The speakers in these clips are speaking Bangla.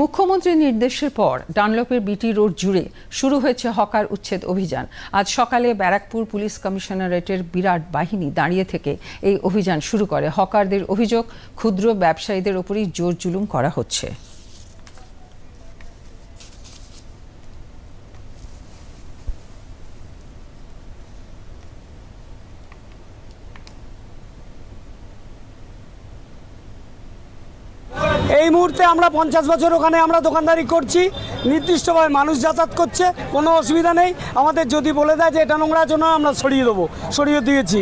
মুখ্যমন্ত্রীর নির্দেশের পর ডানলপের বিটি রোড জুড়ে শুরু হয়েছে হকার উচ্ছেদ অভিযান। আজ সকালে ব্যারাকপুর পুলিশ কমিশনারেটের বিরাট বাহিনী দাঁড়িয়ে থেকে এই অভিযান শুরু করে। হকারদের অভিযোগ, ক্ষুদ্র ব্যবসায়ীদের ওপরই জোর জুলুম করা হচ্ছে। এই মুহূর্তে আমরা পঞ্চাশ বছর ওখানে আমরা দোকানদারি করছি। নির্দিষ্টভাবে মানুষ যাতায়াত করছে কোনো অসুবিধা নেই। আমাদের যদি বলে দেয় যে এটা নোংরা জন্য আমরা সরিয়ে দেবো সরিয়ে দিয়েছি।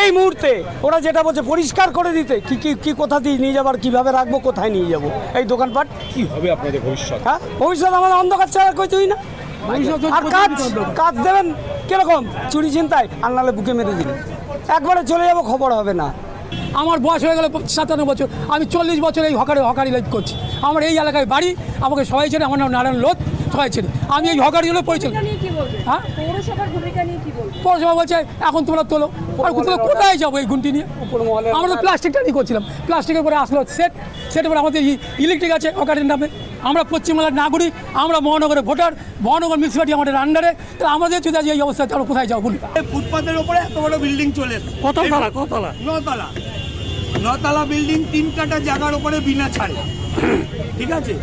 এই মুহূর্তে ওরা যেটা বলছে পরিষ্কার করে দিতে। কি কি কি কোথা দিয়ে নিয়ে যাব আর কীভাবে রাখব কোথায় নিয়ে যাব? এই দোকানপাট কি হবে আপনাদের ভবিষ্যৎ? হ্যাঁ? ভবিষ্যৎ আমাদের অন্ধকার ছাড়া কিছুই না। আর কাজ কাজ দেবেন কীরকম? চুরি চিন্তায় আর নাহলে বুকে মেরে দিলে একবারে চলে যাব খবর হবে না। আমার বয়স হয়ে গেল সাতান্ন বছর। আমি চল্লিশ বছর এই হকারে হকারি লাইফ করছি। আমার এই এলাকায় বাড়ি আমাকে সবাই ছেড়ে আমার নাম নারায়ণ লোধ সবাই ছেড়ে আমি এই হকারি হলে পরিচালনা ভূমিকা নিয়ে কি বলবেন হ্যাঁ? পৌরসভার ভূমিকা নিয়ে কি বলবেন পৌরসভা বলছে এখন তোমরা তোলো। আর তোমরা কোথায় যাব এই গুনটি নিয়ে? আমরা তো প্লাস্টিকটা নিয়ে করছিলাম। প্লাস্টিকের পরে আসলো সেট সেটের পরে আমাদের ইলেকট্রিক আছে হকারের নামে। আমরা পশ্চিমবাংলার নাগরিক আমরা মহানগরের ভোটার মহানগর মিউনিসিপালিটি আমাদের আন্ডারে তো আমাদের যদি আজ এই অবস্থা তাহলে কোথায় যাব বলুন? এই ফুটপাতের ওপরে এত বড় বিল্ডিং চলে কততলা কতলা নতলা। নতলা বিল্ডিং তিন কাটা জায়গার ওপরে বিনা ছাড়ে। ঠিক আছে?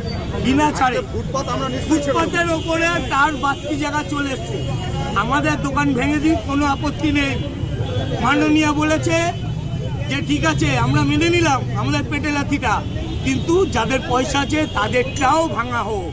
বিনা ছাড়ে। ফুটপাতের ওপরে তার বাড়তি জায়গা চলে এসছে। আমাদের দোকান ভেঙে দিই কোনো আপত্তি নেই। মাননীয় বলেছে যে ঠিক আছে, আমরা মেনে নিলাম আমাদের পেটে লাথিটা। কিন্তু যাদের পয়সা আছে, তাদেরটাও ভাঙা হোক।